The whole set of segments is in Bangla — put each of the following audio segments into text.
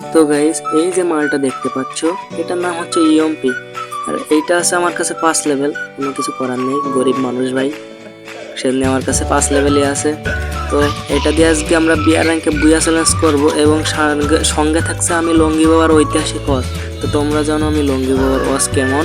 তো গাইস এই যে মালটা দেখতে পাচ্ছ, এটার নাম হচ্ছে ইএমপি আর এইটা আছে আমার কাছে পাঁচ লেভেল কোনো কিছু করার নেই, গরিব মানুষ ভাই। সেদিন আমার কাছে পাঁচ লেভেলই আছে। তো এটা দিয়ে আজকে আমরা বিয়ার র্যাঙ্কে বুয়া চ্যালেঞ্জ করব এবং সঙ্গে- সঙ্গে থাকছে আমি লঙ্গি বাবার ঐতিহাসিক ওয়াজ তো তোমরা জানো আমি লঙ্গি বাবার ওয়াজ কেমন।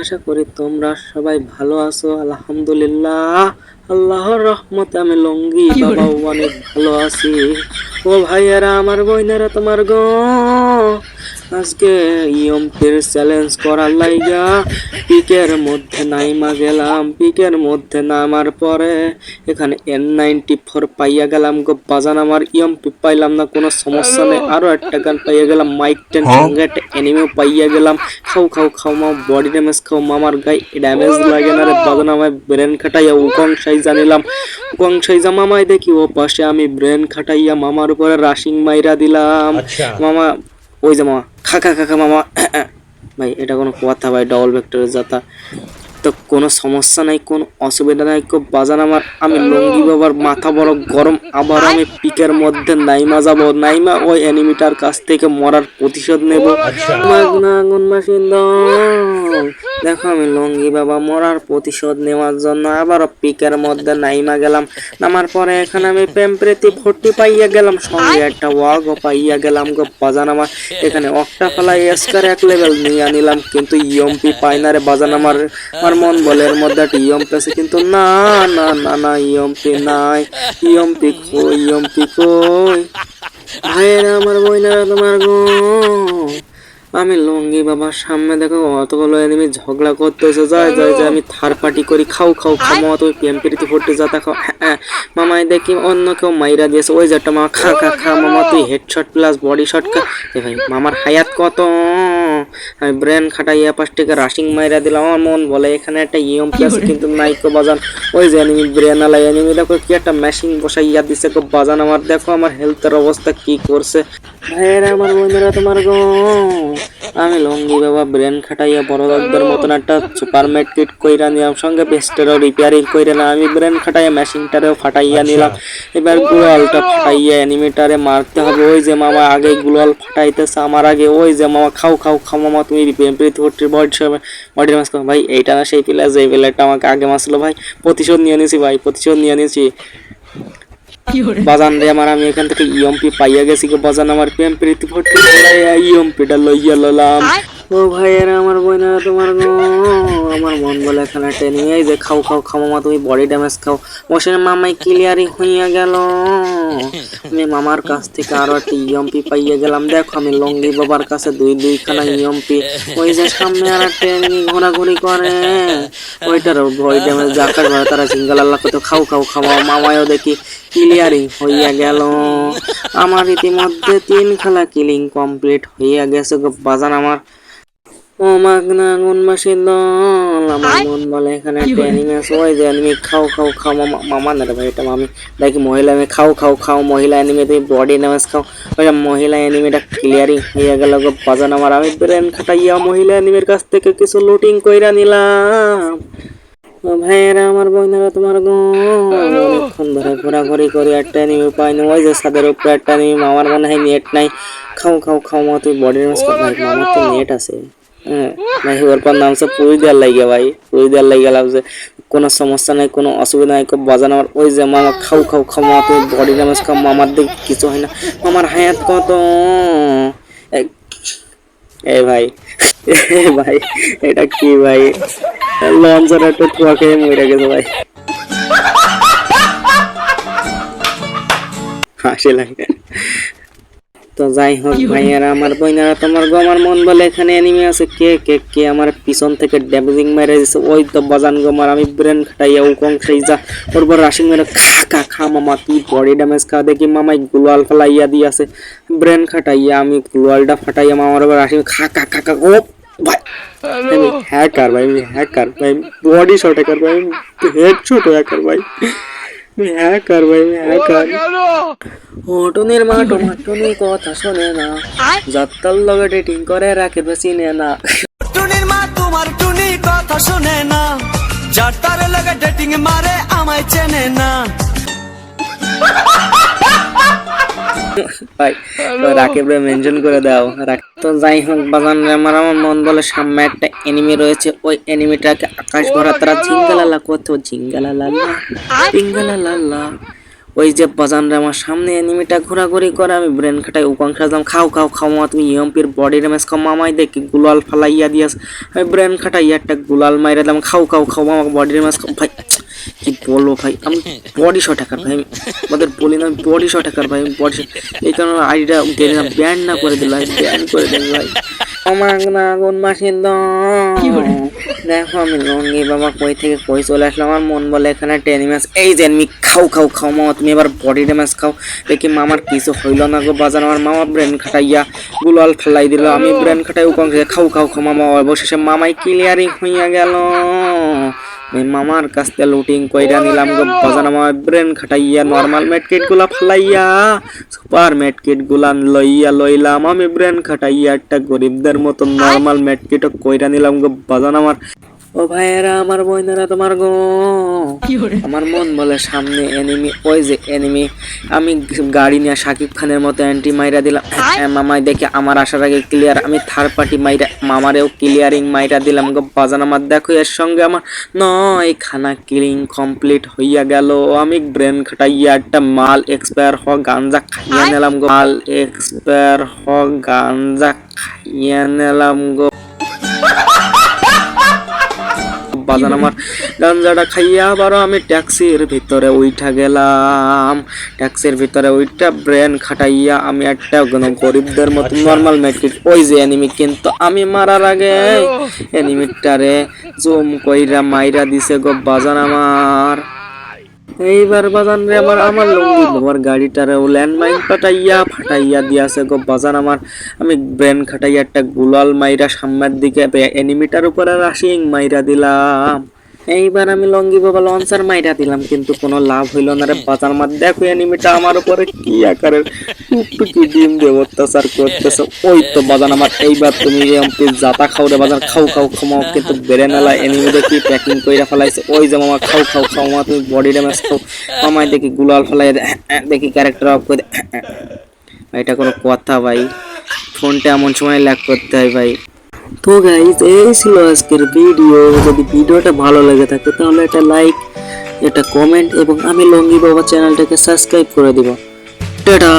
আশা করি তোমরা সবাই ভালো আছো আলহামদুলিল্লাহ। আল্লাহর রহমতে আমি লঙ্গি বাবা অনেক ভালো আছি। ও ভাইয়ারা আমার বোনেরা তোমার গো। আজকে ইয়মপির চ্যালেঞ্জ করার লাইগা। পিকের মধ্যে নাইমা গেলাম পিকের মধ্যে নামার পরে এখানে এন নাইনটি ফোর পাইয়া গেলাম গো। বাজান আমার ইয়মপি পাইলাম না কোনো সমস্যা নেই। আরও একটা গান পাইয়া গেলাম মাইক টেন সঙ্গে একটা এনিমেও পাইয়া গেলাম। খাও খাও খাও মা বডি ড্যামেজ খাও মামার গায়ে ড্যামেজ লাগে না রে বাজান আমায় ব্রেন খাটাইয়া উকং সাইজা নিলাম। উকং সাইজা মামাই দেখি ও পাশে আমি ব্রেন খাটাইয়া মামার উপরে রাশিং মাইরা দিলাম। মামা ওই যে মামা খা খা খা খা মামা। ভাই এটা কোনো কথা ভাই ডবল ভেক্টরের যাতা। তো কোনো সমস্যা নাই কোনো অসুবিধা নাই খুব বাজান আমার। আমি লঙ্গি বাবার মাথা বড় গরম আবার আমি পিকের মধ্যে নাইমা যাব। নাইমা ওই অ্যানিমিটার কাছ থেকে মরার প্রতিশোধ নেব। মাগনা আগুন মাসিন্দ দেখো আমি লঙ্গি বাবা, মরার প্রতিশোধ নেওয়ার জন্য আবারও পিকের মধ্যে নাইমা গেলাম। নামার পরে এখানে আমি প্রেমপ্রেতি ভর্তি পাইয়া গেলাম, সঙ্গে একটা ওয়াগও পাইয়া গেলাম গো বাজান আমার এখানে অক্টা ফেলাই এসকার এক লেভেল নিয়ে নিলাম, কিন্তু ইয়মপি পাই না রে বাজান আমার আমার মন বলে এর মধ্যে একটা ইয়মপি আছে, কিন্তু না না না না, ইয়মপি নাই। ইয়মপি কই ইয়মপি কই? ভাইয়েরা, আমার বইনারা তোমার গো। আমি লঙ্গি বাবার সামনে দেখো অতগুলো এনিমি ঝগড়া করতেছে। যায় যায় যায় আমি থার পার্টি করি খাও খাও খাও মামা পিএম পিটি ফোরটি যা দেখো হ্যাঁ, হ্যাঁ। মামাই দেখি অন্য কেউ মাইরা দিয়েছে ওই যেটা মা খা খা খা মামা তুই হেডশট প্লাস বডি শট খা। ভাই মামার হায়াত কত? আমি ব্রেন খাটাইয়া পাশ থেকে রাশিং মাইরা দিলাম। আমার মন বলে এখানে একটা ইএম আছে কিন্তু নাইকো বাজান ওই যে এনিমি ব্রেন আলা এনিমি দেখো কি একটা মেশিন বসাইয়া দিছে গো বাজান আমার। দেখো আমার হেলথের অবস্থা কি করছে। ভাইয়েরা আমার বন্ধুরা তোমার গো আমি লঙ্গি বাবা ব্রেন খাটাইয়া বড় লোকদের মতন একটা সুপার কিট কইরা নিলাম সঙ্গে পেস্টেরও রিপেয়ারিং কইরা নিলাম। আমি ব্রেন খাটাইয়া মেশিনটারেও ফাটাইয়া নিলাম। এবার গুলালটা ফাটাইয়া অ্যানিমেটারে মারতে হবে। ওই যে মামা আগে গুলাল ফাটাইতেছে আমার আগে। ওই যে মামা খাও খাও। মামা তুমি ভর্তির বডি বডির মাছ ভাই এইটা না সেই প্লেয়ার যে প্লেয়ারটা আমাকে আগে মাসলো ভাই। প্রতিশোধ নিয়ে নিয়েছি ভাই প্রতিশোধ নিয়ে নিয়েছি বাজান রে আমার আমি এখান থেকে ইএমপি পাইয়া গেছি গো বাজান আমার পিএমপি ভর্তি ইএমপিটা লইয়া ললাম। ও ভাইয়েরা, আমার বোনেরা, তোমার আমার মন বলে এখানে ট্রেনিং এই যে খাও খাও খাও মামা তুমি বডি ড্যামেজ খাও। মোশের মামাই ক্লিয়ারিং হইয়া গেল। আমি মামার কাছ থেকে আরও একটা ইএমপি পাইয়া গেলাম। দেখো, আমি লঙ্গি বাবার কাছে দুই, দুইখানা ইএমপি ওই যে সামনে আর একটা ঘোরাঘুরি করে। ওইটার বডি ড্যামেজ জাকার ঘরে তারা সিঙ্গেল আল্লাহ কত খাও খাও খাও মামায়ও দেখি ক্লিয়ারিং হইয়া গেল। আমার ইতিমধ্যে তিন খেলা কিলিং কমপ্লিট হইয়া গেছে বাজান আমার ও মাগনা গুন মাসির দল। আমার মন বলে এখানে একটা অ্যানিমে আছে। ওই যে অ্যানিমে খাও খাও খাও মামা মামা না ভাই এটা আমি দেখি মহিলা অ্যানিমে খাও খাও খাও মহিলা অ্যানিমে তুমি বডি ড্যামেজ খাও। ওই মহিলা অ্যানিমেটা ক্লিয়ারিং হইয়া গেল গো বাজান আমার। আমি ব্রেন খাটাইয়া মহিলা অ্যানিমের কাছ থেকে কিছু লুটিং কইরা নিলাম। ভাইয়েরা আমার বোনেরা তোমার গো। অনেকক্ষণ ধরে ঘোরাঘুরি করে একটা নিয়ে পাই না। ওই যে ছাদের উপরে একটা নিয়ে আমার মনে হয় নেট নাই। খাও খাও খাও মা তুই বডি মাস ভাই আমার তো নেট আছে। হ্যাঁ ভাই ওর পর নাম সব পুরি দেওয়ার লাগিয়া ভাই পুরি দেওয়ার লাগিয়ে যে কোনো সমস্যা নাই, কোনো অসুবিধা নাই খুব বাজানো আমার ওই যে মামা খাও খাও খাও মা তুই বডি ড্যামেজ খাও, মামার দিক কিছু হয় না। মামার হায়াত কত? এ ভাই এ ভাই, এটা কি ভাই? লঞ্চের একটা ঠুয়া খেয়ে মরে গেছে ভাই। হাসি লাগে। তো যাই হোক ভাইয়ারা আমার বইনারা তোমার গো আমার মন বলে এখানে অ্যানিমে আছে। কে কে কে আমার পিছন থেকে ড্যামেজিং মেরে দিছে? ওই তো বাজান গো আমার আমি ব্রেন খাটাইয়া উকং যা। ওর পর রাশিং মেরে খা খা খা মামা কি বডি ড্যামেজ খা দেখি মামাই গুলাল ফেলাইয়া আছে ব্রেন খাটাইয়া আমি গুলালটা ফাটাইয়া মামার উপর রাশিং খা খা খা খা ও ভাই। আমি হ্যাকার ভাই আমি হ্যাকার ভাই বডি শট হ্যাকার ভাই হেড শট হ্যাকার ভাই। হ্যাকার ভাই হ্যাকার হোটুনির মা টমাটুনি কথা শোনে না। যাত্তার লগে ডেটিং করে রাখে বেশি নে না। টুনির মা তুমি কথা শুনে না। যার তার লাগে ডেটিং মারে আমায় চেনে না। ভাই তো রাকিব রে মেনশন করে দাও। তো যাই হোক বাজান আমার আমার মন বলে সামনে একটা এনিমি রয়েছে। ওই এনিমিটাকে আকাশ ভরা তারা ঝিঙ্গালালা করতে ঝিঙ্গালালা ঝিঙ্গালালা ওই যে বাজান রে আমার সামনে এনিমিটা ঘোরাঘুরি করে আমি ব্রেন খাটাই উকাংশ দাম খাও খাও খাও মা তুমি ইয়ম্পির বডি ড্যামেজ খাও মামাই দেখি গুলাল ফালাইয়া দিয়াস আমি ব্রেন খাটাই একটা গুলাল মাইরা দাম খাও খাও খাও মামা বডি ড্যামেজ খাও ভাই কি বলব ভাই? আমি বডি শট হ্যাকার ভাই আমি আমাদের বলি না বডি শট হ্যাকার ভাই আমি বডি এই কারণে আইডিটা গেলে না ব্যান না করে দিল ব্যান করে দিল ভাই। আমার না আগুন মাসির দেখো আমি লঙ্গি বাবা কই থেকে কই চলে আসলাম আমার মন বলে এখানে টেনি ম্যাচ এই যে এনিমি খাও খাও খাও মামা তুমি এবার বডি ড্যামেজ খাও। দেখি মামার কিছু হইল না গো বাজার আমার মামা ব্রেন খাটাইয়া গুলাল ফেলাই দিল। আমি ব্রেন খাটাই উকং খাও খাও খাও মামা অবশেষে মামাই ক্লিয়ারিং হইয়া গেল। আমি মামার কাছ থেকে লুটিং কইরা নিলাম গো। বাজান আমার ব্রেন খাটাইয়া নর্মাল মেডকিটগুলা ফালাইয়া সুপার মেডকিটগুলা লইয়া লইলাম। আমি ব্রেন খাটাইয়া একটা গরিবদের মতো নর্মাল মেডকিট কইরা নিলাম গো। বাজার আমার ও ভাইয়েরা আমার বোনেরা তোমার গো। আমার মন বলে সামনে এনিমি ওই যে এনিমি আমি গাড়ি নিয়ে সাকিব খানের মতো অ্যান্টি মাইরা দিলাম। হ্যাঁ, মামাই দেখে আমার আসার আগে ক্লিয়ার আমি থার্ড পার্টি মাইরা মামারেও ক্লিয়ারিং মাইরা দিলাম গো। বাজান আমার দেখো এর সঙ্গে আমার নয় খানা কিলিং কমপ্লিট হইয়া গেল। আমি ব্রেন খাটাইয়া একটা মাল এক্সপায়ার হ গাঞ্জা খাইয়া নিলাম গো। মাল এক্সপায়ার হ গাঞ্জা খাইয়া নিলাম গো। বাজান আমার গাঞ্জাটা খাইয়া আবারও আমি ট্যাক্সির ভিতরে উইঠা গেলাম। ট্যাক্সির ভিতরে উইঠা ব্রেন খাটাইয়া আমি একটা কোনো গরিবদের মতো নর্মাল মেট্রিক ওই যে এনিমি কিন্তু আমি মারার আগে এনিমিটারে জুম কইরা মাইরা দিছে গো বাজান আমার। এইবার বাজান রে আমার আমার লঙ্গি গাড়িটা গাড়িটারে ও ল্যান্ডমাইন ফাটাইয়া ফাটাইয়া দিয়াছে গো বাজান আমার। আমি ব্রেন খাটাইয়া একটা গুলাল মাইরা সামনের দিকে এনিমিটার উপরে রাশিং মাইরা দিলাম। এইবার আমি লঙ্গি বাবা লঞ্চার মাইরা দিলাম, কিন্তু কোনো লাভ হইল না রে। বাজার মার দেখো এনিমিটা আমার উপরে কি আকারের টুকটুকি ডিম দিয়ে অত্যাচার করতেছে। ওই তো বাজান আমার, এইবার তুমি এমপি জাতা খাও রে বাজার, খাও খাও খাও কিন্তু বেড়ে নালা এনিমি দেখি প্যাকিং কইরা ফেলাইছে। ওই যে মামা, খাও খাও খাও মা তুমি বডি ড্যামেজ খাও। মামাই দেখি গুলাল ফেলাই দে দেখি ক্যারেক্টার অফ করে দে এটা কোনো কথা ভাই। ফোনটা এমন সময় ল্যাক করতে হয় ভাই। তো গাইজ এই ছিল আজকের ভিডিও যদি ভিডিওটা ভালো লেগে থাকে, তাহলে একটা লাইক একটা কমেন্ট এবং আমি লঙ্গি বাবা চ্যানেলটাকে সাবস্ক্রাইব করে দিব। টাটা!